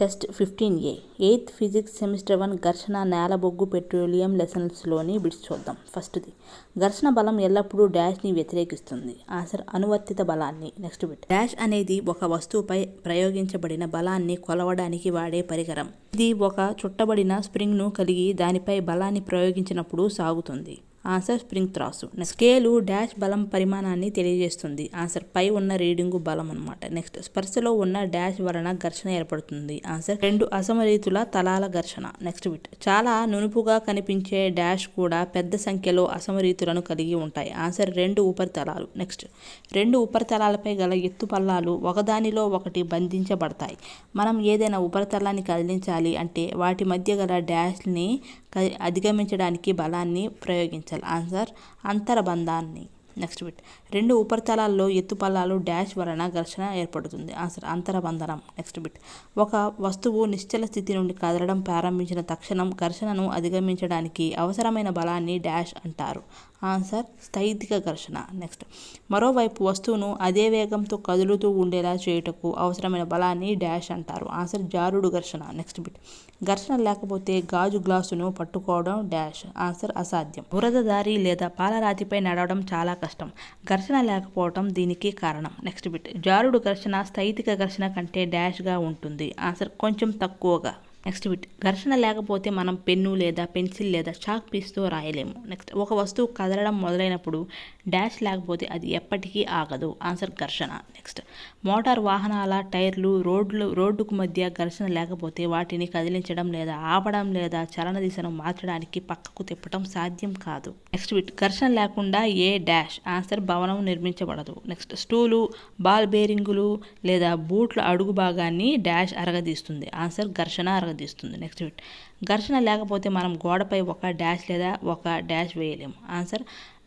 Test fifteen A. Eighth physics semester one ఘర్షణ నేల బొగ్గు పెట్రోలియం లెసన్స్లోని బిట్స్ చూద్దాం. ఫస్ట్ది. ఘర్షణ బలం ఎల్లప్పుడూ డాష్ని వ్యతిరేకిస్తుంది. ఆన్సర్ అనువర్తిత బలాన్ని. Next bit. డాష్ అనేది ఒక వస్తువుపై ప్రయోగించబడిన బలాన్ని కొలవడానికి వాడే పరికరం. ఇది ఒక చుట్టబడిన స్ప్రింగ్ను కలిగి దానిపై బలాన్ని ప్రయోగించినప్పుడు సాగుతుంది. ఆన్సర్ స్ప్రింగ్ త్రాసు. స్కేలు డాష్ బలం పరిమాణాన్ని తెలియజేస్తుంది. ఆన్సర్ పై ఉన్న రీడింగు బలం అనమాట నెక్స్ట్ స్పర్శలో ఉన్న డాష్ వలన ఘర్షణ ఏర్పడుతుంది. ఆన్సర్ రెండు అసమరీతుల తలాల ఘర్షణ. Next bit. చాలా నునుపుగా కనిపించే డాష్ కూడా పెద్ద సంఖ్యలో అసమరీతులను కలిగి ఉంటాయి. ఆన్సర్ రెండు ఉపరితలాలు. నెక్స్ట్ రెండు ఉపరితలాలపై గల ఎత్తు పల్లాలు ఒకదానిలో ఒకటి బంధించబడతాయి. మనం ఏదైనా ఉపరితలాన్ని కదిలించాలి అంటే వాటి మధ్య గల డాష్ని అధిగమించడానికి బలాన్ని ప్రయోగించాలి. ఆన్సర్ అంతర్బంధాన్ని. నెక్స్ట్ బిట్ రెండు ఉపరితలాల్లో ఎత్తుపల్లాలు డాష్ వలన ఘర్షణ ఏర్పడుతుంది. ఆన్సర్ అంతరబంధనం. Next bit. ఒక వస్తువు నిశ్చల స్థితి నుండి కదలడం ప్రారంభించిన తక్షణం ఘర్షణను అధిగమించడానికి అవసరమైన బలాన్ని డాష్ అంటారు. ఆన్సర్ స్థైతిక ఘర్షణ. నెక్స్ట్. మరోవైపు వస్తువును అదే వేగంతో కదులుతూ ఉండేలా చేయుటకు అవసరమైన బలాన్ని డాష్ అంటారు. ఆన్సర్ జారుడు ఘర్షణ. Next bit. ఘర్షణ లేకపోతే గాజు గ్లాసును పట్టుకోవడం డాష్. ఆన్సర్ అసాధ్యం. బురదదారి లేదా పాలరాతిపై నడవడం చాలా కష్టం. ఘర్షణ లేకపోవడం దీనికి కారణం. Next bit. జారుడు ఘర్షణ స్థైతిక ఘర్షణ కంటే డాష్గా ఉంటుంది. ఆన్సర్ కొంచెం తక్కువగా. నెక్స్ట్ బిట్ ఘర్షణ లేకపోతే మనం పెన్ను లేదా పెన్సిల్ లేదా చాక్ పీస్తో రాయలేము. నెక్స్ట్ ఒక వస్తువు కదలడం మొదలైనప్పుడు డాష్ లేకపోతే అది ఎప్పటికీ ఆగదు. ఆన్సర్ ఘర్షణ. నెక్స్ట్ మోటార్ వాహనాల టైర్లు రోడ్లు రోడ్డుకు మధ్య ఘర్షణ లేకపోతే వాటిని కదిలించడం లేదా ఆపడం లేదా చలన దిశను మార్చడానికి పక్కకు తిప్పడం సాధ్యం కాదు. నెక్స్ట్ బిట్ ఘర్షణ లేకుండా ఏ డాష్? ఆన్సర్ భవనం నిర్మించబడదు. నెక్స్ట్ స్టూలు బాల్ బేరింగులు లేదా బూట్ల అడుగు భాగాన్ని డాష్ అరగదీస్తుంది. ఆన్సర్ ఘర్షణ అరగదీస్తుంది నెక్స్ట్ బిట్ ఘర్షణ లేకపోతే మనం గోడపై ఒక డాష్ లేదా ఒక డాష్ వేయలేము. ఆన్సర్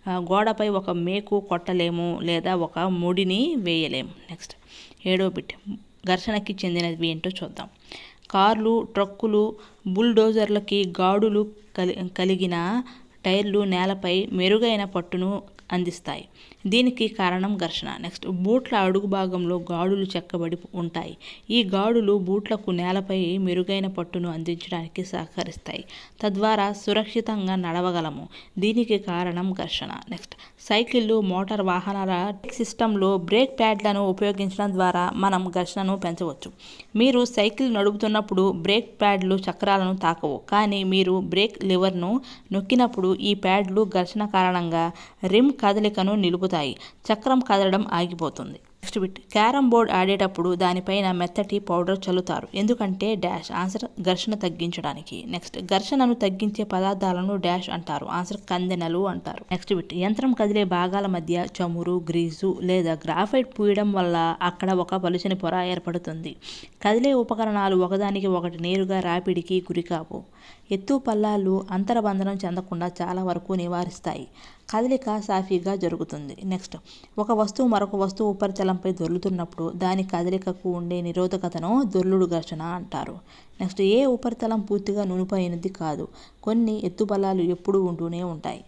గోడపై ఒక మేకు కొట్టలేము లేదా ఒక ముడిని వేయలేము. నెక్స్ట్ ఏడో బిట్. ఘర్షణకి చెందినవి ఏంటో చూద్దాం. కార్లు ట్రక్కులు బుల్డోజర్లకి గాడులు కలి కలిగిన టైర్లు నేలపై మెరుగైన పట్టును అందిస్తాయి. దీనికి కారణం ఘర్షణ. నెక్స్ట్ బూట్ల అడుగు భాగంలో గాడులు చెక్కబడి ఉంటాయి. ఈ గాడులు బూట్లకు నేలపై మెరుగైన పట్టును అందించడానికి సహకరిస్తాయి. తద్వారా సురక్షితంగా నడవగలము. దీనికి కారణం ఘర్షణ. నెక్స్ట్ సైకిళ్ళు మోటార్ వాహనాల సిస్టంలో బ్రేక్ ప్యాడ్లను ఉపయోగించడం ద్వారా మనం ఘర్షణను పెంచవచ్చు. మీరు సైకిల్ నడుపుతున్నప్పుడు బ్రేక్ ప్యాడ్లు చక్రాలను తాకవు. కానీ మీరు బ్రేక్ లివర్ను నొక్కినప్పుడు ఈ ప్యాడ్లు ఘర్షణ కారణంగా రిమ్ కదలికను నిలుపు నిలుపుతాయి చక్రం కదలడం ఆగిపోతుంది. నెక్స్ట్ బిట్ క్యారమ్ బోర్డ్ ఆడేటప్పుడు దానిపైన మెత్తటి పౌడర్ చల్లుతారు. ఎందుకంటే డాష్ ఆన్సర్ ఘర్షణ తగ్గించడానికి. నెక్స్ట్ ఘర్షణను తగ్గించే పదార్థాలను డాష్ అంటారు. ఆన్సర్ కందెనలు అంటారు. నెక్స్ట్ బిట్ యంత్రం కదిలే భాగాల మధ్య చమురు గ్రీజు లేదా గ్రాఫైట్ పూయడం వల్ల అక్కడ ఒక పలుచని పొర ఏర్పడుతుంది. కదిలే ఉపకరణాలు ఒకదానికి ఒకటి నేరుగా రాపిడికి గురికావు. ఎత్తు పల్లాలు అంతరబంధనం చెందకుండా చాలా వరకు నివారిస్తాయి. కదలిక సాఫీగా జరుగుతుంది. నెక్స్ట్ ఒక వస్తువు మరొక వస్తువు ఉపరితలంపై దొర్లుతున్నప్పుడు దాని కదలికకు ఉండే నిరోధకతను దొర్లుడు ఘర్షణ అంటారు. నెక్స్ట్ ఏ ఉపరితలం పూర్తిగా నునుపైనది కాదు. కొన్ని ఎత్తుబలాలు ఎప్పుడూ ఉంటూనే ఉంటాయి.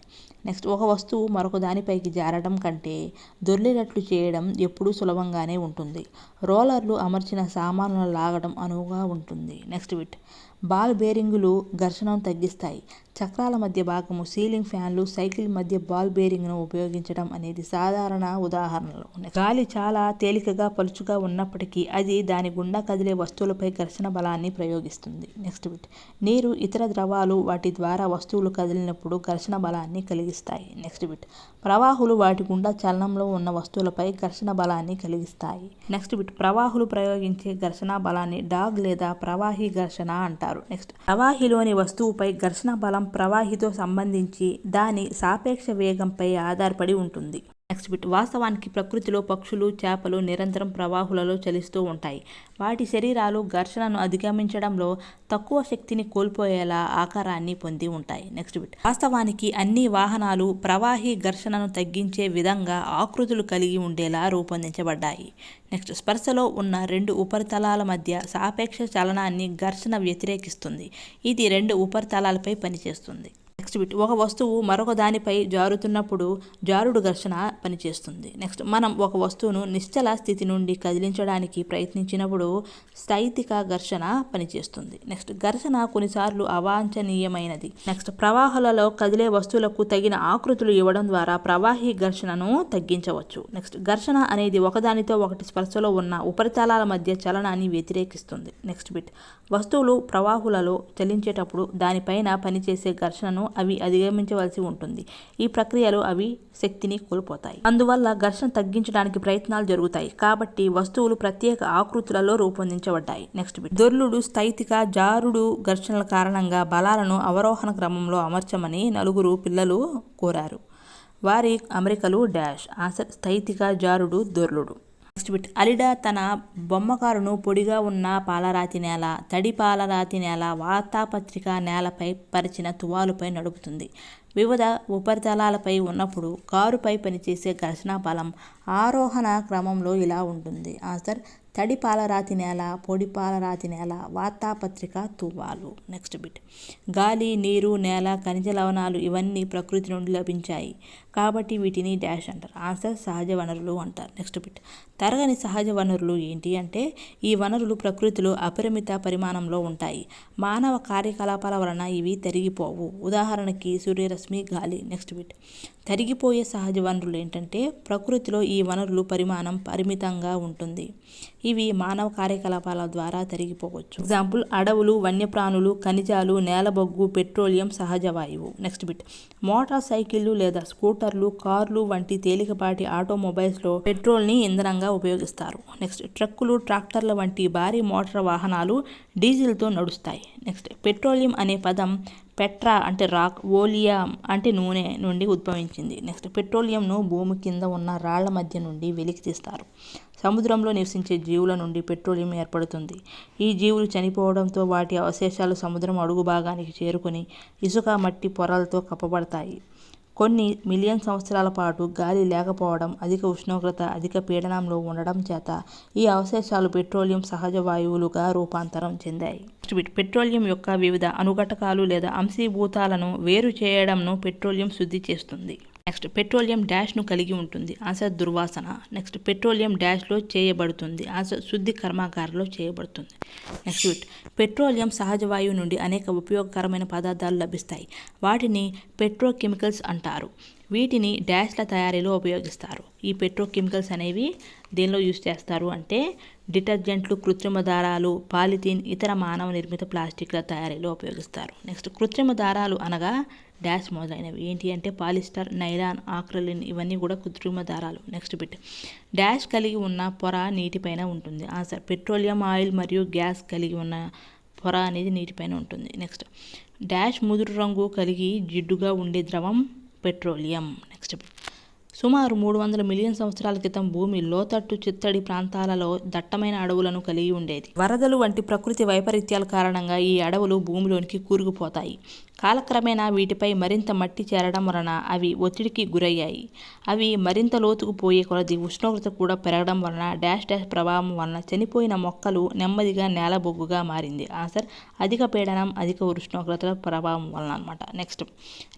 నెక్స్ట్ ఒక వస్తువు మరొక దానిపైకి జారడం కంటే దొర్లినట్లు చేయడం ఎప్పుడూ సులభంగానే ఉంటుంది. రోలర్లు అమర్చిన సామానులను లాగడం అనువుగా ఉంటుంది. నెక్స్ట్ బిట్ బాల్ బేరింగులు ఘర్షణను తగ్గిస్తాయి. చక్రాల మధ్య భాగము సీలింగ్ ఫ్యాన్లు సైకిల్ మధ్య బాల్ బేరింగ్ను ఉపయోగించడం అనేది సాధారణ ఉదాహరణలు. గాలి చాలా తేలికగా పలుచుగా ఉన్నప్పటికీ అది దాని గుండా కదిలే వస్తువులపై ఘర్షణ బలాన్ని ప్రయోగిస్తుంది. Next bit. నీరు ఇతర ద్రవాలు వాటి ద్వారా వస్తువులు కదిలినప్పుడు ఘర్షణ బలాన్ని కలిగిస్తాయి. Next bit. ప్రవాహులు వాటి గుండా చలనంలో ఉన్న వస్తువులపై ఘర్షణ బలాన్ని కలిగిస్తాయి. Next bit. ప్రవాహులు ప్రయోగించే ఘర్షణ బలాన్ని డాగ్ లేదా ప్రవాహీ ఘర్షణ అంటారు. నెక్స్ట్. ప్రవాహిలోని వస్తువుపై ఘర్షణ బలం ప్రవాహితో సంబంధించి దాని సాపేక్ష వేగంపై ఆధారపడి ఉంటుంది. నెక్స్ట్ బిట్ వాస్తవానికి ప్రకృతిలో పక్షులు చేపలు నిరంతరం ప్రవాహులలో చలిస్తూ ఉంటాయి. వాటి శరీరాలు ఘర్షణను అధిగమించడంలో తక్కువ శక్తిని కోల్పోయేలా ఆకారాన్ని పొంది ఉంటాయి. Next bit. వాస్తవానికి అన్ని వాహనాలు ప్రవాహి ఘర్షణను తగ్గించే విధంగా ఆకృతులు కలిగి ఉండేలా రూపొందించబడ్డాయి. నెక్స్ట్. స్పర్శలో ఉన్న రెండు ఉపరితలాల మధ్య సాపేక్ష చలనాన్ని ఘర్షణ వ్యతిరేకిస్తుంది. ఇది రెండు ఉపరితలాలపై పనిచేస్తుంది. నెక్స్ట్ బిట్ ఒక వస్తువు మరొక దానిపై జారుతున్నప్పుడు జారుడు ఘర్షణ పనిచేస్తుంది. నెక్స్ట్ మనం ఒక వస్తువును నిశ్చల స్థితి నుండి కదిలించడానికి ప్రయత్నించినప్పుడు స్థైతిక ఘర్షణ పనిచేస్తుంది. నెక్స్ట్ ఘర్షణ కొన్నిసార్లు అవాంఛనీయమైనది. నెక్స్ట్ ప్రవాహాలలో కదిలే వస్తువులకు తగిన ఆకృతులు ఇవ్వడం ద్వారా ప్రవాహి ఘర్షణను తగ్గించవచ్చు. నెక్స్ట్ ఘర్షణ అనేది ఒకదానితో ఒకటి స్పర్శలో ఉన్న ఉపరితలాల మధ్య చలనాన్ని వ్యతిరేకిస్తుంది. నెక్స్ట్ బిట్ వస్తువులు ప్రవాహులలో చలించేటప్పుడు దానిపైన పనిచేసే ఘర్షణను అవి అధిగమించవలసి ఉంటుంది. ఈ ప్రక్రియలో అవి శక్తిని కోల్పోతాయి. అందువల్ల ఘర్షణ తగ్గించడానికి ప్రయత్నాలు జరుగుతాయి. కాబట్టి వస్తువులు ప్రత్యేక ఆకృతులలో రూపొందించబడ్డాయి. నెక్స్ట్ బిట్ దొర్లుడు స్థైతిక జారుడు ఘర్షణల కారణంగా బలాలను అవరోహణ క్రమంలో అమర్చమని నలుగురు పిల్లలు కోరారు. వారి అమెరికలు డాష్. ఆన్సర్ స్థైతిక జారుడు దొర్లుడు. నెక్స్ట్ బిట్ అలిడా తన బొమ్మకారును పొడిగా ఉన్న పాలరాతి నేల తడి పాలరాతి నేల వార్తాపత్రిక నేలపై పరిచిన తువాలుపై నడుపుతుంది. వివిధ ఉపరితలాలపై ఉన్నప్పుడు కారుపై పనిచేసే ఘర్షణ బలం ఆరోహణ క్రమంలో ఇలా ఉంటుంది. ఆన్సర్ తడి పాలరాతి నేల పొడి పాలరాతి నేల వార్తాపత్రిక తువ్వాలు నెక్స్ట్ బిట్. గాలి నీరు నేల ఖనిజ లవణాలు ఇవన్నీ ప్రకృతి నుండి లభించాయి కాబట్టి వీటిని డాష్ అంటారు. ఆన్సర్ సహజ వనరులు అంటారు. Next bit. తరగని సహజ వనరులు ఏంటి అంటే ఈ వనరులు ప్రకృతిలో అపరిమిత పరిమాణంలో ఉంటాయి. మానవ కార్యకలాపాల వలన ఇవి తరిగిపోవు. ఉదాహరణకి సూర్యరశ్మి గాలి నెక్స్ట్ బిట్. తరిగిపోయే సహజ వనరులు ఏంటంటే ప్రకృతిలో ఈ వనరులు పరిమాణం పరిమితంగా ఉంటుంది. ఇవి మానవ కార్యకలాపాల ద్వారా తరిగిపోవచ్చు. ఎగ్జాంపుల్ అడవులు వన్యప్రాణులు ఖనిజాలు నేలబొగ్గు పెట్రోలియం సహజ వాయువు. నెక్స్ట్ బిట్ మోటార్ సైకిళ్ళు లేదా స్కూటర్లు కార్లు వంటి తేలికపాటి ఆటోమొబైల్స్లో పెట్రోల్ని ఇంధనంగా ఉపయోగిస్తారు. నెక్స్ట్ ట్రక్కులు ట్రాక్టర్ల వంటి భారీ మోటార్ వాహనాలు డీజిల్తో నడుస్తాయి. నెక్స్ట్ పెట్రోలియం అనే పదం పెట్రా అంటే రాక్ ఓలియా అంటే నూనె నుండి ఉద్భవించింది. నెక్స్ట్ పెట్రోలియంను భూమి కింద ఉన్న రాళ్ళ మధ్య నుండి వెలికి తీస్తారు. సముద్రంలో నివసించే జీవుల నుండి పెట్రోలియం ఏర్పడుతుంది. ఈ జీవులు చనిపోవడంతో వాటి అవశేషాలు సముద్రం అడుగు భాగానికి చేరుకొని ఇసుక మట్టి పొరలతో కప్పబడతాయి. కొన్ని మిలియన్ సంవత్సరాల పాటు గాలి లేకపోవడం అధిక ఉష్ణోగ్రత అధిక పీడనంలో ఉండడం చేత ఈ అవశేషాలు పెట్రోలియం సహజ వాయువులుగా రూపాంతరం చెందాయి. పెట్రోలియం యొక్క వివిధ అనుఘటకాలు లేదా అంశీభూతాలను వేరు చేయడంను పెట్రోలియం శుద్ధి చేస్తుంది. నెక్స్ట్ పెట్రోలియం డాష్ను కలిగి ఉంటుంది. ఆన్సర్ దుర్వాసన. నెక్స్ట్ పెట్రోలియం డాష్లో చేయబడుతుంది. ఆన్సర్ శుద్ధి కర్మాగారంలో చేయబడుతుంది. నెక్స్ట్ పెట్రోలియం సహజ వాయువు నుండి అనేక ఉపయోగకరమైన పదార్థాలు లభిస్తాయి. వాటిని పెట్రోకెమికల్స్ అంటారు. వీటిని డ్యాష్ల తయారీలో ఉపయోగిస్తారు. ఈ పెట్రోకెమికల్స్ అనేవి దేనిలో యూస్ చేస్తారు అంటే డిటర్జెంట్లు కృత్రిమ దారాలు పాలిథీన్ ఇతర మానవ నిర్మిత ప్లాస్టిక్ల తయారీలో ఉపయోగిస్తారు. నెక్స్ట్ కృత్రిమ దారాలు అనగా డాష్ మొదలైనవి. ఏంటి అంటే పాలిస్టర్ నైలాన్ ఆక్రలిన్ ఇవన్నీ కూడా కృత్రిమ దారాలు. Next bit. డాష్ కలిగి ఉన్న పొర నీటిపైన ఉంటుంది. ఆన్సర్. పెట్రోలియం ఆయిల్ మరియు గ్యాస్ కలిగి ఉన్న పొర అనేది నీటిపైన ఉంటుంది. నెక్స్ట్. డాష్ ముదురు రంగు కలిగి జిడ్డుగా ఉండే ద్రవం పెట్రోలియం. నెక్స్ట్. సుమారు మూడు వందల మిలియన్ సంవత్సరాల క్రితం భూమి లోతట్టు చిత్తడి ప్రాంతాలలో దట్టమైన అడవులను కలిగి ఉండేది. వరదలు వంటి ప్రకృతి వైపరీత్యాల కారణంగా ఈ అడవులు భూమిలోనికి కూరుకుపోతాయి. కాలక్రమేణా వీటిపై మరింత మట్టి చేరడం వలన అవి ఒత్తిడికి గురయ్యాయి. అవి మరింత లోతుకు పోయే కొలది ఉష్ణోగ్రత కూడా పెరగడం వలన డాష్ డాష్ ప్రభావం వలన చనిపోయిన మొక్కలు నెమ్మదిగా నేల బొగ్గుగా మారింది. ఆన్సర్ అధిక పీడనం అధిక ఉష్ణోగ్రతల ప్రభావం వలన అనమాట నెక్స్ట్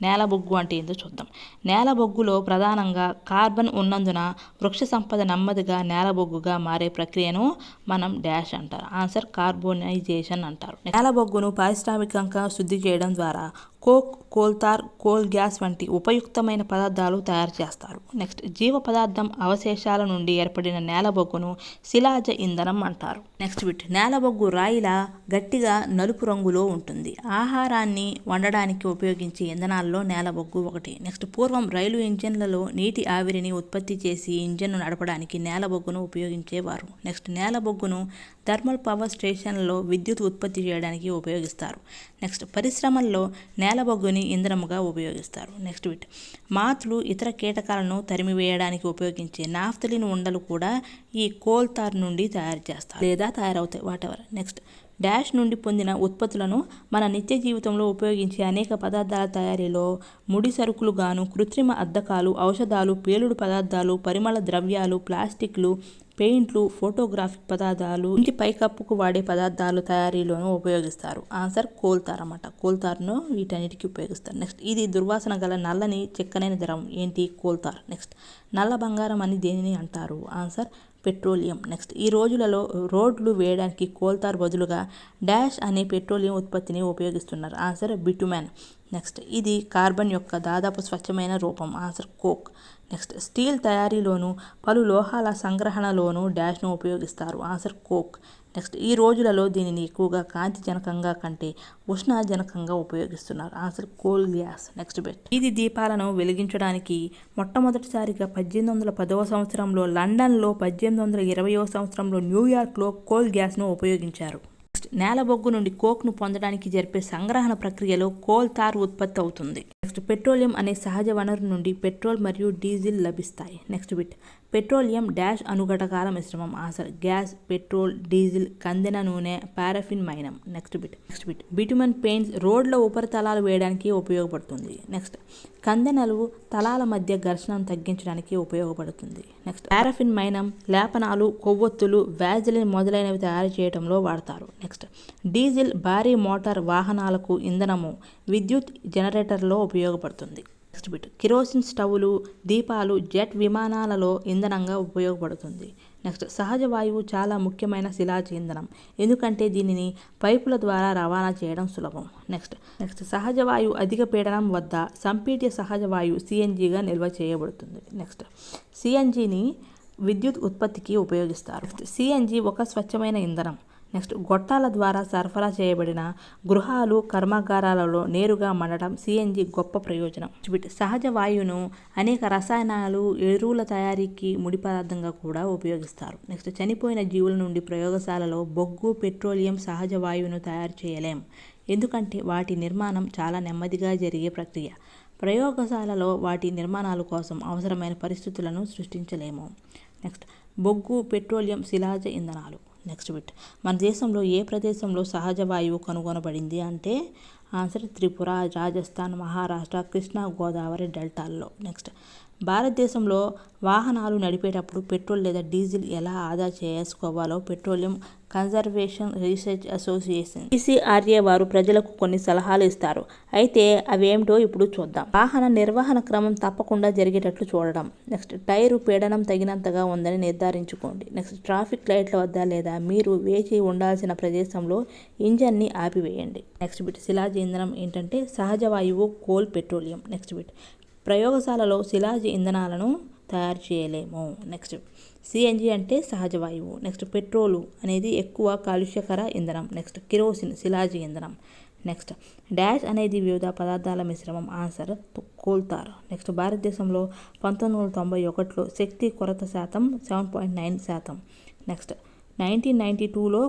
నేల బొగ్గు అంటే ఏందో చూద్దాం. నేల బొగ్గులో ప్రధానంగా కార్బన్ ఉన్నందున వృక్ష సంపద నెమ్మదిగా నేల బొగ్గుగా మారే ప్రక్రియను మనం డాష్ అంటారు. ఆన్సర్ కార్బోనైజేషన్ అంటారు. నేల బొగ్గును పారిశ్రామికంగా శుద్ధి చేయడం ద్వారా కోక్ కోల్తార్ కోల్ గ్యాస్ వంటి ఉపయుక్తమైన పదార్థాలు తయారు చేస్తారు. నెక్స్ట్ జీవ పదార్థం అవశేషాల నుండి ఏర్పడిన నేలబొగ్గును శిలాజ ఇంధనం అంటారు. నెక్స్ట్ బిట్ నేలబొగ్గు రాయిలా గట్టిగా నలుపు రంగులో ఉంటుంది. ఆహారాన్ని వండడానికి ఉపయోగించే ఇంధనాల్లో నేలబొగ్గు ఒకటి. నెక్స్ట్ పూర్వం రైలు ఇంజన్లలో నీటి ఆవిరిని ఉత్పత్తి చేసి ఇంజన్ను నడపడానికి నేలబొగ్గును ఉపయోగించేవారు. నెక్స్ట్ నేలబొగ్గును థర్మల్ పవర్ స్టేషన్లలో విద్యుత్ ఉత్పత్తి చేయడానికి ఉపయోగిస్తారు. నెక్స్ట్ పరిశ్రమల్లో నేలబొగ్గుని ఇంధనముగా ఉపయోగిస్తారు. నెక్స్ట్ బిట్ మాతులు ఇతర కీటకాలను తరిమివేయడానికి ఉపయోగించే నాఫ్తలిన్ ఉండలు కూడా ఈ కోల్తార్ నుండి తయారు చేస్తారు లేదా తయారవుతాయి. వాటెవర్? నెక్స్ట్. డాష్ నుండి పొందిన ఉత్పత్తులను మన నిత్య జీవితంలో ఉపయోగించే అనేక పదార్థాల తయారీలో ముడి సరుకులు గాను కృత్రిమ అద్దకాలు ఔషధాలు పేలుడు పదార్థాలు పరిమళ ద్రవ్యాలు ప్లాస్టిక్లు పెయింట్లు ఫోటోగ్రాఫిక్ పదార్థాలు ఇంటి పైకప్పుకు వాడే పదార్థాలు తయారీలోనూ ఉపయోగిస్తారు. ఆన్సర్ కోల్తార్ అన్నమాట కోల్తార్ను వీటన్నిటికీ ఉపయోగిస్తారు. నెక్స్ట్ ఇది దుర్వాసన గల నల్లని చెక్కనైన ద్రవం. ఏంటి? కోల్తార్. నెక్స్ట్ నల్ల బంగారం అని దేనిని అంటారు? Answer petroleum. నెక్స్ట్ ఈ రోజులలో రోడ్లు వేయడానికి కోల్తార్ బదులుగా డాష్ అనే పెట్రోలియం ఉత్పత్తిని ఉపయోగిస్తున్నారు. Answer bitumen. నెక్స్ట్ ఇది కార్బన్ యొక్క దాదాపు స్వచ్ఛమైన రూపం. Answer coke. నెక్స్ట్ స్టీల్ తయారీలోను పలు లోహాల సంగ్రహణలోను డాష్ను ఉపయోగిస్తారు. Answer coke. నెక్స్ట్ ఈ రోజులలో దీనిని ఎక్కువగా కాంతిజనకంగా కంటే ఉష్ణజనకంగా ఉపయోగిస్తున్నారు. Answer coal gas. Next bit. ఇది దీపాలను వెలిగించడానికి మొట్టమొదటిసారిగా పద్దెనిమిది వందల పదవ సంవత్సరంలో లండన్లో పద్దెనిమిది వందల ఇరవయో సంవత్సరంలో న్యూయార్క్లో కోల్ గ్యాస్ను ఉపయోగించారు. నెక్స్ట్ నేలబొగ్గు నుండి కోక్ను పొందడానికి జరిపే సంగ్రహణ ప్రక్రియలో కోల్ తార్ ఉత్పత్తి అవుతుంది. నెక్స్ట్ పెట్రోలియం అనే సహజ వనరు నుండి పెట్రోల్ మరియు డీజిల్ లభిస్తాయి. Next bit. పెట్రోలియం డాష్ అనుఘటకాల మిశ్రమం. ఆన్సర్ గ్యాస్ పెట్రోల్ డీజిల్ కందెన నూనె పారాఫిన్ మైనం. Next bit. Next bit. Bitumen paints రోడ్ల ఉపరితలాలు వేయడానికి ఉపయోగపడుతుంది. నెక్స్ట్. కందెనలు తలాల మధ్య ఘర్షణను తగ్గించడానికి ఉపయోగపడుతుంది. నెక్స్ట్ ప్యారఫిన్ మైనం లేపనాలు కొవ్వొత్తులు వ్యాజిలిన్ మొదలైనవి తయారు చేయడంలో వాడతారు. నెక్స్ట్ డీజిల్ భారీ మోటార్ వాహనాలకు ఇంధనము విద్యుత్ జనరేటర్లో ఉపయోగపడుతుంది. నెక్స్ట్ బిట్ కిరోసిన్ స్టవ్లు దీపాలు జెట్ విమానాలలో ఇంధనంగా ఉపయోగపడుతుంది. నెక్స్ట్ సహజ వాయువు చాలా ముఖ్యమైన శిలాజ ఇంధనం ఎందుకంటే దీనిని పైపుల ద్వారా రవాణా చేయడం సులభం. నెక్స్ట్ నెక్స్ట్ సహజ వాయువు అధిక పీడనం వద్ద సంపీడ్య సహజ వాయువు సిఎన్జిగా నిల్వ చేయబడుతుంది. నెక్స్ట్ సిఎన్జిని విద్యుత్ ఉత్పత్తికి ఉపయోగిస్తారు. సిఎన్జి ఒక స్వచ్ఛమైన ఇంధనం. నెక్స్ట్ గొట్టాల ద్వారా సరఫరా చేయబడిన గృహాలు కర్మాగారాలలో నేరుగా మండటం సిఎన్జి గొప్ప ప్రయోజనం. వీటి సహజ వాయువును అనేక రసాయనాలు ఎరువుల తయారీకి ముడి పదార్థంగా కూడా ఉపయోగిస్తారు. నెక్స్ట్ చనిపోయిన జీవుల నుండి ప్రయోగశాలలో బొగ్గు పెట్రోలియం సహజ వాయువును తయారు చేయలేం. ఎందుకంటే వాటి నిర్మాణం చాలా నెమ్మదిగా జరిగే ప్రక్రియ. ప్రయోగశాలలో వాటి నిర్మాణాల కోసం అవసరమైన పరిస్థితులను సృష్టించలేము. నెక్స్ట్ బొగ్గు పెట్రోలియం శిలాజ ఇంధనాలు. నెక్స్ట్ బిట్ మన దేశంలో ఏ ప్రదేశంలో సహజ వాయువు కనుగొనబడింది అంటే ఆన్సర్ త్రిపుర రాజస్థాన్ మహారాష్ట్ర కృష్ణా గోదావరి డెల్టాల్లో. నెక్స్ట్ భారతదేశంలో వాహనాలు నడిపేటప్పుడు పెట్రోల్ లేదా డీజిల్ ఎలా ఆదా చేసుకోవాలో petroleum conservation research association ECRA వారు ప్రజలకు కొన్ని సలహాలు ఇస్తారు. అయితే అవేమిటో ఇప్పుడు చూద్దాం. వాహన నిర్వహణ క్రమం తప్పకుండా జరిగేటట్లు చూడడం. నెక్స్ట్ టైరు పీడనం తగినంతగా ఉందని నిర్ధారించుకోండి. నెక్స్ట్ ట్రాఫిక్ లైట్ల వద్ద లేదా మీరు వేచి ఉండాల్సిన ప్రదేశంలో ఇంజన్ని ఆపివేయండి. నెక్స్ట్ బిట్ శిలాజ ఇంధనం ఏంటంటే సహజ వాయువు కోల్ పెట్రోలియం. నెక్స్ట్ బిట్ ప్రయోగశాలలో శిలాజ ఇంధనాలను తయారు చేయలేము. నెక్స్ట్ సిఎన్జి అంటే సహజ వాయువు. నెక్స్ట్ పెట్రోలు అనేది ఎక్కువ కాలుష్యకర ఇంధనం. నెక్స్ట్ కిరోసిన్ శిలాజి ఇంధనం. నెక్స్ట్ డాష్ అనేది వివిధ పదార్థాల మిశ్రమం. Answer coal tar. నెక్స్ట్ భారతదేశంలో పంతొమ్మిది వందల తొంభై ఒకటిలో శక్తి కొరత శాతం సెవెన్ పాయింట్ నైన్ శాతం. నెక్స్ట్ నైన్టీన్ నైంటీ టూలో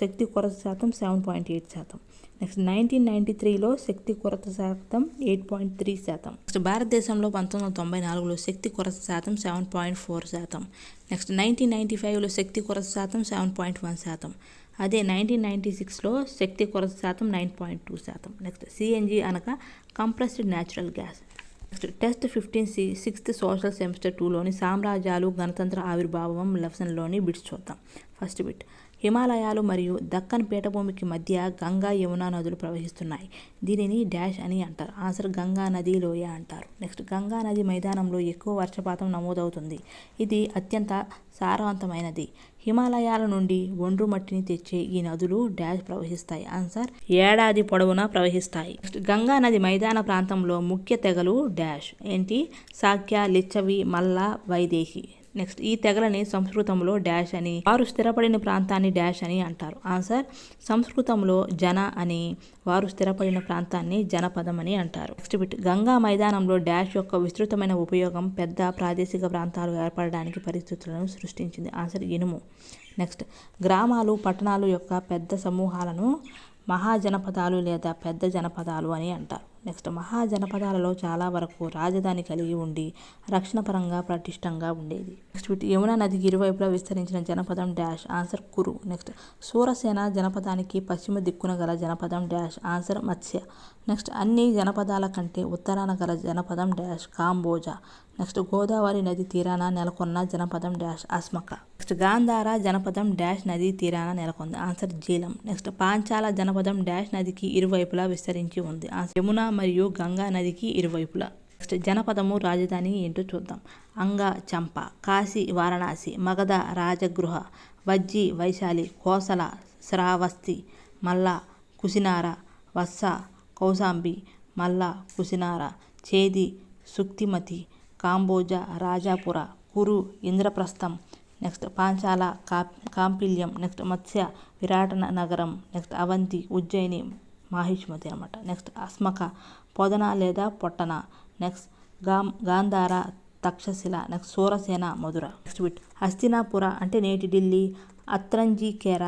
శక్తి కొరత శాతం సెవెన్ పాయింట్ ఎయిట్ శాతం. నెక్స్ట్ నైన్టీన్ నైంటీ త్రీలో శక్తి కొరత శాతం ఎయిట్ పాయింట్ త్రీ శాతం. నెక్స్ట్ భారతదేశంలో పంతొమ్మిది వందల తొంభై నాలుగులో శక్తి కొరత శాతం సెవెన్ పాయింట్ ఫోర్ శాతం. నెక్స్ట్ నైన్టీన్ నైంటీ ఫైవ్లో శక్తి కొరత శాతం సెవెన్ పాయింట్ వన్ శాతం. అదే నైన్టీన్ నైంటీ సిక్స్లో శక్తి కొరత శాతం నైన్ పాయింట్ టూ శాతం. నెక్స్ట్ సిఎన్జి అనగా compressed natural gas. Next test fifteen C sixth social semester టూలోని సామ్రాజ్యాలు గణతంత్ర ఆవిర్భావం లెసన్లోని బిట్స్ చూద్దాం. First bit. హిమాలయాలు మరియు దక్కన్ పీఠభూమికి మధ్య గంగా యమునా నదులు ప్రవహిస్తున్నాయి. దీనిని డాష్ అని అంటారు. ఆన్సర్ గంగా నది లోయ అంటారు. నెక్స్ట్ గంగా నది మైదానంలో ఎక్కువ వర్షపాతం నమోదవుతుంది. ఇది అత్యంత సారవంతమైనది. హిమాలయాల నుండి ఒండ్రు మట్టిని తెచ్చే ఈ నదులు డాష్ ప్రవహిస్తాయి. ఆన్సర్ ఏడాది పొడవునా ప్రవహిస్తాయి. నెక్స్ట్ గంగా నది మైదాన ప్రాంతంలో ముఖ్య తెగలు డాష్. ఏంటి? సాక్య లిచ్చవి మల్ల వైదేహి. నెక్స్ట్ ఈ తెగలని సంస్కృతంలో డాష్ అని వారు స్థిరపడిన ప్రాంతాన్ని డాష్ అని అంటారు. ఆన్సర్ సంస్కృతంలో జన అని వారు స్థిరపడిన ప్రాంతాన్ని జనపదం అని అంటారు. నెక్స్ట్ బిట్ గంగా మైదానంలో డాష్ యొక్క విస్తృతమైన ఉపయోగం పెద్ద ప్రాదేశిక ప్రాంతాలు ఏర్పడడానికి పరిస్థితులను సృష్టించింది. ఆన్సర్ ఇనుము. నెక్స్ట్ గ్రామాలు పట్టణాలు యొక్క పెద్ద సమూహాలను మహాజనపదాలు లేదా పెద్ద జనపదాలు అని అంటారు. నెక్స్ట్ మహాజనపదాలలో చాలా వరకు రాజధాని కలిగి ఉండి రక్షణ పరంగా పటిష్టంగా ఉండేది. నెక్స్ట్ వీటి యమునా నదికి ఇరువైపులా విస్తరించిన Janapadam dash answer Kuru. Next Surasena జనపదానికి పశ్చిమ దిక్కున గల జనపదం డాష్ ఆన్సర్ మత్స్య. నెక్స్ట్ అన్ని జనపదాల కంటే ఉత్తరాన గల జనపదం డాష్ కాంబోజా. నెక్స్ట్ గోదావరి నది తీరాన నెలకొన్న జనపదం డాష్ అస్మక. నెక్స్ట్ గాంధార జనపదం డాష్ నది తీరాన నెలకొంది. ఆన్సర్ జీలం. నెక్స్ట్ పాంచాల జనపదం డాష్ నదికి ఇరువైపులా విస్తరించి ఉంది. ఆన్సర్ యమున మరియు గంగా నదికి ఇరువైపులా. నెక్స్ట్ జనపదము రాజధాని ఏంటో చూద్దాం. అంగ చంప కాశీ వారణాసి మగధ రాజగృహ వజ్జి వైశాలి కోసల శ్రావస్తి మల్ల కుసినార వత్స కౌశాంబి మల్ల కుసినార చేది సుక్తిమతి కాంబోజ రాజాపుర కురు ఇంద్రప్రస్థం నెక్స్ట్ పాంచాల కా కాంపిల్యం నెక్స్ట్ మత్స్య విరాట నగరం నెక్స్ట్ అవంతి ఉజ్జయిని మాహిష్మతి అనమాట నెక్స్ట్ అస్మక పొదన లేదా పొట్టన? Next గాం Gandhara Takshashila next Surasena Mathura. Next bit Hastinapura అంటే నేటి ఢిల్లీ అత్రంజీకేర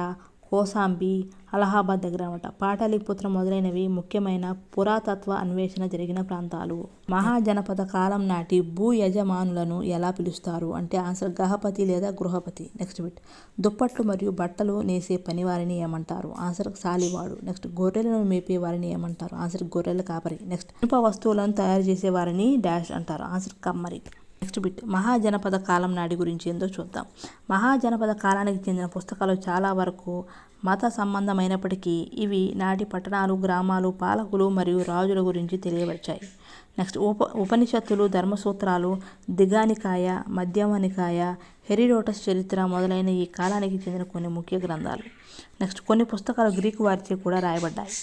కోసాంబి అలహాబాద్ దగ్గర అనమాట పాటలీపుత్ర మొదలైనవి ముఖ్యమైన పురాతత్వ అన్వేషణ జరిగిన ప్రాంతాలు. మహాజనపద కాలం నాటి భూ యజమానులను ఎలా పిలుస్తారు? అంటే ఆన్సర్ గహపతి లేదా గృహపతి. Next bit. దుప్పట్లు మరియు బట్టలు నేసే పని వారిని ఏమంటారు? ఆన్సర్ సాలివాడు. నెక్స్ట్. గొర్రెలను మేపే వారిని ఏమంటారు? ఆన్సర్ గొర్రెల కాపరి. నెక్స్ట్. ఇనుప వస్తువులను తయారు చేసే వారిని డాష్ అంటారు. ఆన్సర్ కమ్మరి. నెక్స్ట్ బిట్ మహాజనపద కాలం నాటి గురించి ఏందో చూద్దాం. మహాజనపద కాలానికి చెందిన పుస్తకాలు చాలా వరకు మత సంబంధమైనప్పటికీ ఇవి నాటి పట్టణాలు గ్రామాలు పాలకులు మరియు రాజుల గురించి తెలియవచ్చాయి నెక్స్ట్ ఉప ఉపనిషత్తులు ధర్మసూత్రాలు దిగానికాయ మధ్యమనికాయ హెరిడోటస్ చరిత్ర మొదలైన ఈ కాలానికి చెందిన కొన్ని ముఖ్య గ్రంథాలు. నెక్స్ట్ కొన్ని పుస్తకాలు గ్రీకు వారిచే కూడా రాయబడ్డాయి.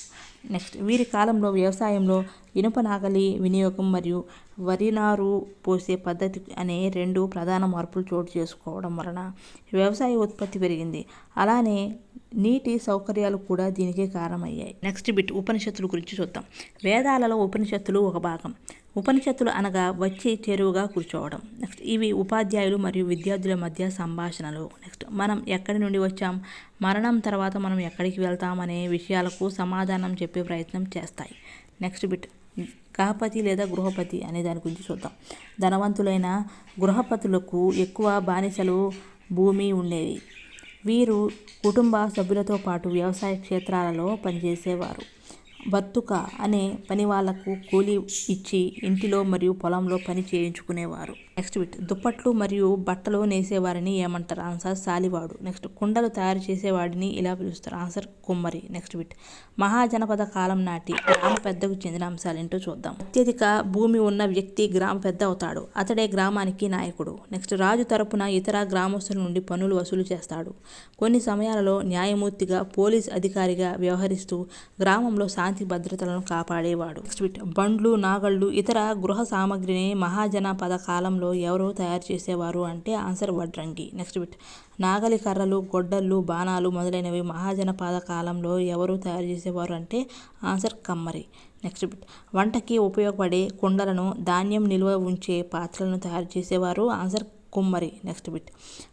నెక్స్ట్ వీరి కాలంలో వ్యవసాయంలో ఇనుప నాగలి వినియోగం మరియు వరి నారు పోసే పద్ధతి అనే రెండు ప్రధాన మార్పులు చోటు చేసుకోవడం వలన వ్యవసాయ ఉత్పత్తి పెరిగింది. అలానే నీటి సౌకర్యాలు కూడా దీనికే కారణమయ్యాయి. నెక్స్ట్ బిట్ ఉపనిషత్తుల గురించి చూద్దాం. వేదాలలో ఉపనిషత్తులు ఒక భాగం. ఉపనిషత్తులు అనగా వచ్చి చేరువుగా కూర్చోవడం. నెక్స్ట్ ఇవి ఉపాధ్యాయులు మరియు విద్యార్థుల మధ్య సంభాషణలు. నెక్స్ట్ మనం ఎక్కడి నుండి వచ్చాం? మరణం తర్వాత మనం ఎక్కడికి వెళ్తామనే విషయాలకు సమాధానం చెప్పే ప్రయత్నం చేస్తాయి. నెక్స్ట్ బిట్ గృహపతి లేదా గృహపతి అనే దాని గురించి చూద్దాం. ధనవంతులైన గృహపతులకు ఎక్కువ బానిసలు భూమి ఉండేవి. వీరు కుటుంబ సభ్యులతో పాటు వ్యవసాయ క్షేత్రాలలో పనిచేసేవారు. బతుక అనే పనివాళ్ళకు కూలి ఇచ్చి ఇంటిలో మరియు పొలంలో పని చేయించుకునేవారు. నెక్స్ట్ బిట్ దుప్పట్లు మరియు బట్టలు నేసేవారిని ఏమంటారు? ఆన్సర్ సాలివాడు నెక్స్ట్ కుండలు తయారు చేసేవాడిని ఇలా పిలుస్తారు. ఆన్సర్ కుమ్మరి. నెక్స్ట్ బిట్ మహాజనపద కాలం నాటి గ్రామ పెద్దకు చెందిన అంశాలు ఏంటో చూద్దాం. అత్యధిక భూమి ఉన్న వ్యక్తి గ్రామ పెద్ద అవుతాడు. అతడే గ్రామానికి నాయకుడు. నెక్స్ట్ రాజు తరపున ఇతర గ్రామస్తుల నుండి పనులు వసూలు చేస్తాడు. కొన్ని సమయాలలో న్యాయమూర్తిగా పోలీస్ అధికారిగా వ్యవహరిస్తూ గ్రామంలో శాంతి భద్రతలను కాపాడేవాడు. నెక్స్ట్ బిట్ బండ్లు నాగళ్ళు ఇతర గృహ సామాగ్రిని మహాజనపద కాలంలో ఎవరు తయారు చేసేవారు అంటే ఆన్సర్ వడ్రంగి. Next bit. నాగలి కర్రలు గొడ్డళ్ళు బాణాలు మొదలైనవి మహాజనపద కాలంలో ఎవరు తయారు చేసేవారు అంటే ఆన్సర్ కమ్మరి. Next bit. వంటకి ఉపయోగపడే కుండలను ధాన్యం నిల్వ ఉంచే పాత్రలను తయారు చేసేవారు ఆన్సర్ కుమ్మరి. Next bit.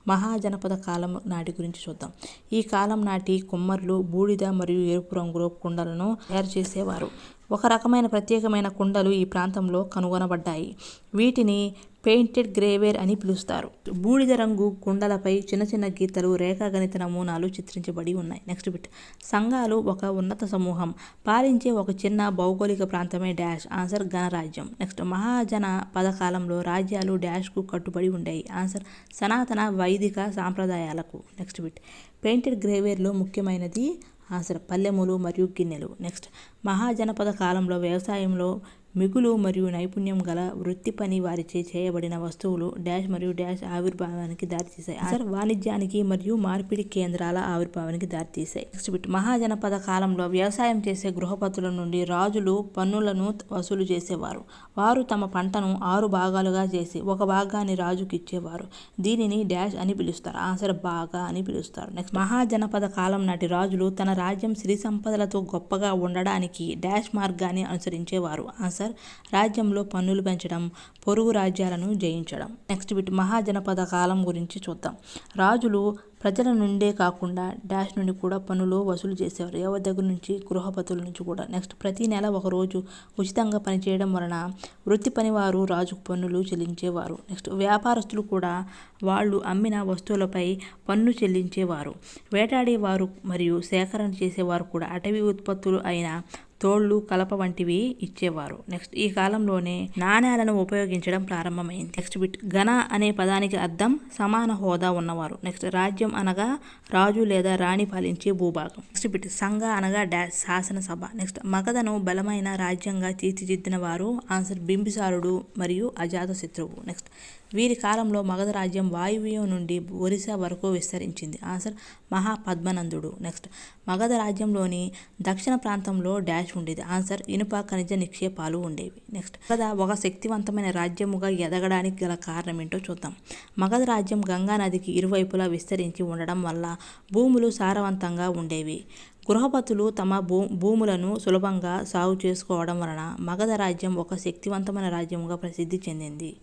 మహాజనపద కాలం నాటి గురించి చూద్దాం. ఈ కాలం నాటి కుమ్మరులు బూడిద మరియు ఎరుపు రంగులో కుండలను తయారు చేసేవారు. ఒక రకమైన ప్రత్యేకమైన కుండలు ఈ ప్రాంతంలో కనుగొనబడ్డాయి. వీటిని పెయింటెడ్ గ్రేవేర్ అని పిలుస్తారు. బూడిద రంగు కుండలపై చిన్న చిన్న గీతలు రేఖాగణిత నమూనాలు చిత్రించబడి ఉన్నాయి. Next bit. సంఘాలు ఒక ఉన్నత సమూహం. పాలించే ఒక చిన్న భౌగోళిక ప్రాంతమే డాష్. ఆన్సర్ గణరాజ్యం. నెక్స్ట్. మహాజన పదకాలంలో రాజ్యాలు డాష్కు కట్టుబడి ఉండేవి ఆన్సర్ సనాతన వైదిక సాంప్రదాయాలకు. Next bit. పెయింటెడ్ గ్రేవేర్లో ముఖ్యమైనది ఆన్సర్ పల్లెములు మరియు గిన్నెలు. నెక్స్ట్ మహాజనపద కాలంలో వ్యవసాయంలో మిగులు మరియు నైపుణ్యం గల వృత్తి పని వారిచే చేయబడిన వస్తువులు డాష్ మరియు డాష్ ఆవిర్భావానికి దారితీశాయి. ఆన్సర్ వాణిజ్యానికి మరియు మార్పిడి కేంద్రాల ఆవిర్భావానికి దారితీశాయి. నెక్స్ట్ బిట్ మహాజనపద కాలంలో వ్యవసాయం చేసే గృహపతుల నుండి రాజులు పన్నులను వసూలు చేసేవారు. వారు తమ పంటను ఆరు భాగాలుగా చేసి ఒక భాగాన్ని రాజుకి ఇచ్చేవారు దీనిని డాష్ అని పిలుస్తారు. ఆన్సర్ బాగా అని పిలుస్తారు. నెక్స్ట్ మహాజనపద కాలం నాటి రాజులు తన రాజ్యం సిరి సంపదలతో గొప్పగా ఉండడానికి డాష్ మార్గాన్ని అనుసరించేవారు. ఆన్సర్ రాజ్యంలో పన్నులు పెంచడం పొరుగు రాజ్యాలను జయించడం. నెక్స్ట్ బిట్ మహాజనపద కాలం గురించి చూద్దాం. రాజులు ప్రజల నుండే కాకుండా డాష్ నుండి కూడా పన్నులు వసూలు చేసేవారు. ఎవరి దగ్గర నుంచి? గృహపతుల నుంచి కూడా. నెక్స్ట్ ప్రతి నెల ఒక రోజు ఉచితంగా పనిచేయడం వలన వృత్తి పనివారు రాజుకు పన్నులు చెల్లించేవారు. నెక్స్ట్ వ్యాపారస్తులు కూడా వాళ్ళు అమ్మిన వస్తువులపై పన్ను చెల్లించేవారు. వేటాడేవారు మరియు సేకరణ చేసేవారు కూడా. అటవీ ఉత్పత్తులు అయిన తోళ్ళు కలప వంటివి ఇచ్చేవారు. నెక్స్ట్ ఈ కాలంలోనే నాణ్యాలను ఉపయోగించడం ప్రారంభమైంది. నెక్స్ట్ బిట్ ఘన అనే పదానికి అర్థం సమాన హోదా ఉన్నవారు. నెక్స్ట్ రాజ్యం అనగా రాజు లేదా రాణి పాలించే భూభాగం. నెక్స్ట్ బిట్ సంఘ అనగా డాష్ శాసనసభ. నెక్స్ట్ మగధను బలమైన రాజ్యంగా తీర్చిదిద్దిన వారు ఆన్సర్ బింబిసారుడు మరియు అజాతశత్రువు. నెక్స్ట్ వీరి కాలంలో మగధ రాజ్యం వాయువ్యం నుండి ఒరిస్సా వరకు విస్తరించింది. ఆన్సర్ మహాపద్మనందుడు. నెక్స్ట్. మగధ రాజ్యంలోని దక్షిణ ప్రాంతంలో డాష్ ఉండేది. ఆన్సర్ ఇనుప ఖనిజ నిక్షేపాలు ఉండేవి. నెక్స్ట్. మగధ ఒక శక్తివంతమైన రాజ్యముగా ఎదగడానికి గల కారణం ఏంటో చూద్దాం. మగధ రాజ్యం గంగా నదికి ఇరువైపులా విస్తరించి ఉండడం వల్ల భూములు సారవంతంగా ఉండేవి. గృహపతులు తమ భూ భూములను సులభంగా సాగు చేసుకోవడం వలన మగధ రాజ్యం ఒక శక్తివంతమైన రాజ్యంగా ప్రసిద్ధి చెందింది.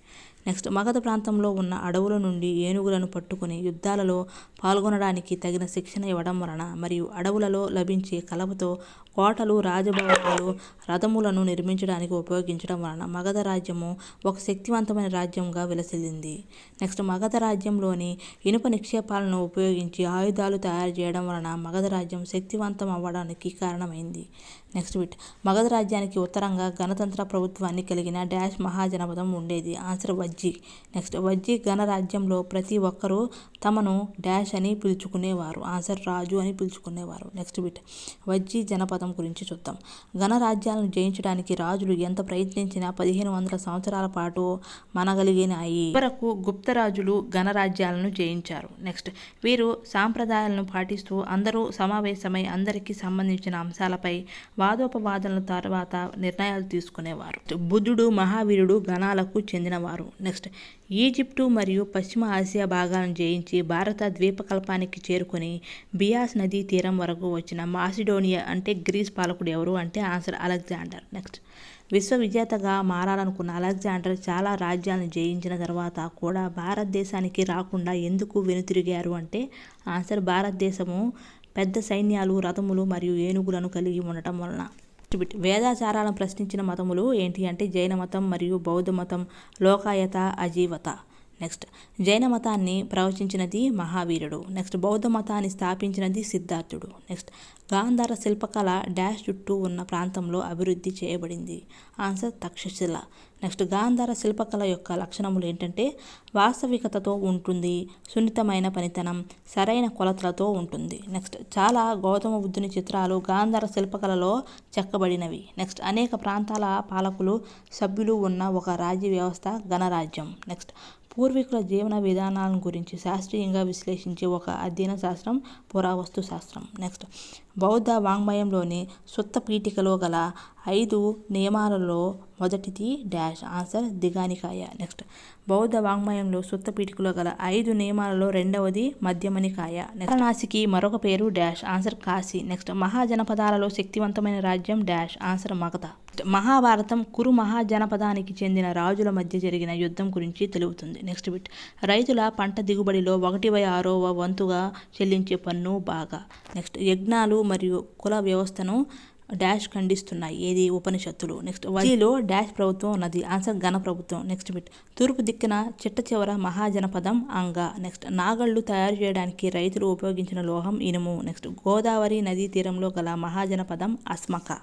నెక్స్ట్ మగధ ప్రాంతంలో ఉన్న అడవుల నుండి ఏనుగులను పట్టుకుని యుద్ధాలలో పాల్గొనడానికి తగిన శిక్షణ ఇవ్వడం వలన మరియు అడవులలో లభించే కలపతో కోటలు రాజభవనాలు రథములను నిర్మించడానికి ఉపయోగించడం వలన మగధ రాజ్యము ఒక శక్తివంతమైన రాజ్యంగా విలసిల్లింది. నెక్స్ట్ మగధ రాజ్యంలోని ఇనుప నిక్షేపాలను ఉపయోగించి ఆయుధాలు తయారు చేయడం వలన మగధ రాజ్యం శక్తివంతం అవ్వడానికి కారణమైంది. Next bit. మగధ రాజ్యానికి ఉత్తరంగా గణతంత్ర ప్రభుత్వాన్ని కలిగిన డాష్ మహాజనపదం ఉండేది. ఆన్సర్ వజ్జి. నెక్స్ట్ వజ్జి గణరాజ్యంలో ప్రతి ఒక్కరూ తమను డాష్ అని పిలుచుకునేవారు. ఆన్సర్ రాజు అని పిలుచుకునేవారు. Next bit. వజ్జీ జనపదం గురించి చూద్దాం. గణరాజ్యాలను జయించడానికి రాజులు ఎంత ప్రయత్నించినా పదిహేను వందల సంవత్సరాల పాటు మనగలిగినాయి. వరకు గుప్తరాజులు గణరాజ్యాలను జయించారు. నెక్స్ట్ వీరు సాంప్రదాయాలను పాటిస్తూ అందరూ సమావేశమై అందరికీ సంబంధించిన అంశాలపై వాదోపవాదనల తర్వాత నిర్ణయాలు తీసుకునేవారు. బుద్ధుడు మహావీరుడు గణాలకు చెందినవారు. నెక్స్ట్ ఈజిప్టు మరియు పశ్చిమ ఆసియా భాగాలను జయించి భారత ద్వీపకల్పానికి చేరుకొని బియాస్ నదీ తీరం వరకు వచ్చిన మాసిడోనియా అంటే గ్రీస్ పాలకుడు ఎవరు అంటే ఆన్సర్ అలెగ్జాండర్. నెక్స్ట్ విశ్వవిజేతగా మారాలనుకున్న అలెగ్జాండర్ చాలా రాజ్యాలను జయించిన తర్వాత కూడా భారతదేశానికి రాకుండా ఎందుకు వెనుతిరిగారు అంటే ఆన్సర్ భారతదేశము పెద్ద సైన్యాలు రథములు మరియు ఏనుగులను కలిగి ఉండటం వలన వేదాచారాలను ప్రశ్నించిన మతములు ఏంటి అంటే జైన మతం మరియు బౌద్ధ మతం లోకాయత అజీవత. నెక్స్ట్ జైన మతాన్ని ప్రవచించినది మహావీరుడు. నెక్స్ట్ బౌద్ధ మతాన్ని స్థాపించినది సిద్ధార్థుడు. నెక్స్ట్ గాంధార శిల్పకళ డాష్ చుట్టూ ఉన్న ప్రాంతంలో అభివృద్ధి చేయబడింది. ఆన్సర్ తక్షశిల. నెక్స్ట్ గాంధార శిల్పకళ యొక్క లక్షణములు ఏంటంటే వాస్తవికతతో ఉంటుంది సున్నితమైన పనితనం సరైన కొలతలతో ఉంటుంది. నెక్స్ట్ చాలా గౌతమ బుద్ధుని చిత్రాలు గాంధార శిల్పకళలో చెక్కబడినవి. నెక్స్ట్ అనేక ప్రాంతాల పాలకులు సభ్యులు ఉన్న ఒక రాజ్య వ్యవస్థ గణరాజ్యం. నెక్స్ట్ పూర్వీకుల జీవన విధానాలను గురించి శాస్త్రీయంగా విశ్లేషించే ఒక అధ్యయన శాస్త్రం పురావస్తు శాస్త్రం. నెక్స్ట్. బౌద్ధ వాంగ్మయంలోని సుత్త పీఠికలో గల ఐదు నియమాలలో మొదటిది డాష్. ఆన్సర్ దిగానికాయ. నెక్స్ట్. బౌద్ధ వాంగ్మయంలో సుత్త పీఠికలో గల ఐదు నియమాలలో రెండవది మధ్యమనికాయ. వారణాసికి మరొక పేరు డాష్. ఆన్సర్ కాశీ. నెక్స్ట్. మహాజనపదాలలో శక్తివంతమైన రాజ్యం డాష్. ఆన్సర్ మగధ. మహాభారతం కురు మహాజనపదానికి చెందిన రాజుల మధ్య జరిగిన యుద్ధం గురించి తెలుపుతుంది. నెక్స్ట్ బిట్ రైతుల పంట దిగుబడిలో ఒకటి బై ఆరవ వంతుగా చెల్లించే పన్ను బాగా. నెక్స్ట్ యజ్ఞాలు మరియు కుల వ్యవస్థను డాష్ ఖండిస్తున్నాయి. ఏది? ఉపనిషత్తులు. నెక్స్ట్ వరిలో డాష్ ప్రభుత్వం ఉన్నది. ఆన్సర్ ఘన ప్రభుత్వం. నెక్స్ట్ బిట్ తూర్పు దిక్కున చిట్ట చివర మహాజనపదం అంగ. నెక్స్ట్ నాగళ్ళు తయారు చేయడానికి రైతులు ఉపయోగించిన లోహం ఇనుము. నెక్స్ట్ గోదావరి నదీ తీరంలో గల మహాజనపదం అస్మక.